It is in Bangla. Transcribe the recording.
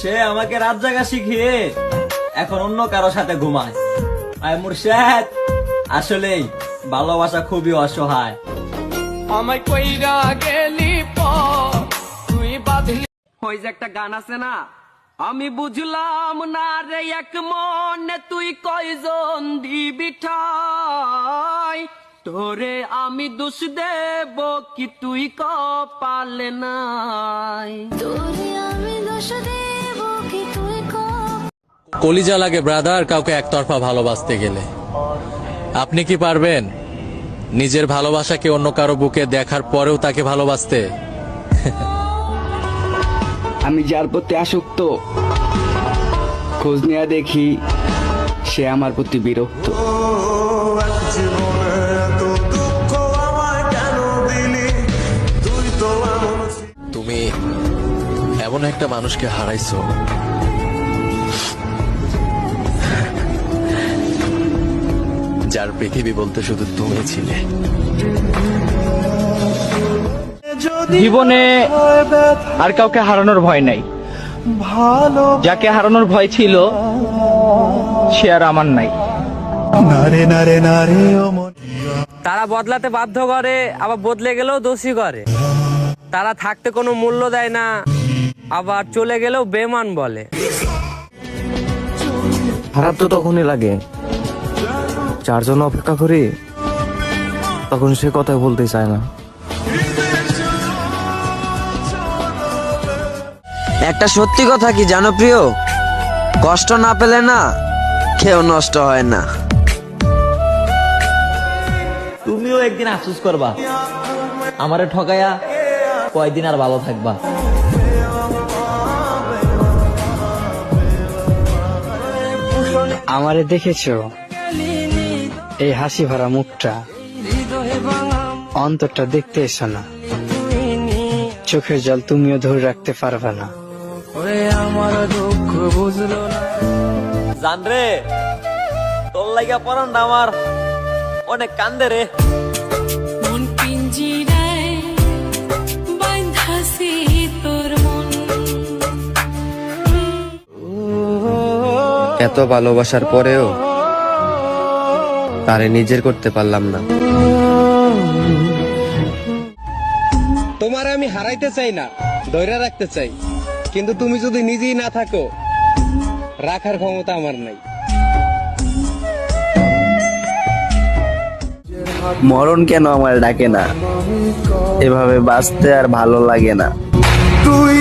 সে আমাকে রাত জাগা শিখিয়ে এখন অন্য কারও সাথে ঘুমায়। আয় মুর্শেদ আসলেই ভালোবাসা খুবই অসহায়। আমায় কইরা গেলি তুই বাঁধলি। ওই যে একটা গান আছে না? আমি বুঝলাম না রে এক মনে তুই কয়জন দিবি ঠাই? তোরে আমি দোষ দেব কি তুই কপালে নাই? তোরে আমি দোষ দেব কলিজা লাগে ব্রাদার কাউকে একতরফা ভালোবাসতে গেলে। আপনি কি পারবেন নিজের ভালোবাসাকে অন্য কারও বুকে দেখার পরেও তাকে ভালোবাসতে? আমি যার প্রতি আসক্ত খোঁজ নেওয়া দেখি সে আমার প্রতি বিরক্ত। তুমি এমন একটা মানুষকে হারাইছো যার পৃথিবী বলতে শুধু তুমি ছিলে। জীবনে আর কাউকে হারানোর ভয় নাই। যাকে হারানোর ভয় ছিল সে আর আমার নাই। তারা বদলাতে বাধ্য করে আবার বদলে গেলেও দোষী করে। তারা থাকতে কোনো মূল্য দেয় না আবার চলে গেলেও বেমান বলে। খারাপ তো তখনই লাগে। যার জন্য অপেক্ষা করি তখন সে কথা বলতে চায় না। একটা সত্যি কথা কি জানো প্রিয়? কষ্ট না পেলে না খেয়েও নষ্ট হয় না। তুমিও একদিন আফসোস করবা। আমারে ঠকায়া কয়দিন আর ভালো থাকবা। আমারে দেখেছ? এই হাসি ভরা মুখটা অন্তরটা দেখতে এসো না। চোখের জল তুমিও ধরে রাখতে পারবে না। জান রে তোর লাগিয়া পরানটা আমার। অনেক কান্দে রে। মন মন। এত ভালোবাসার পরেও তারে নিজের করতে পারলাম না। তোমার আমি হারাইতে চাই না ধৈর্য রাখতে চাই। কিন্তু তুমি যদি নিজেই না থাকো রাখার ক্ষমতা আমার নাই। মরণ কেন আমার ডাকে না? এভাবে বাঁচতে আর ভালো লাগে না। তুই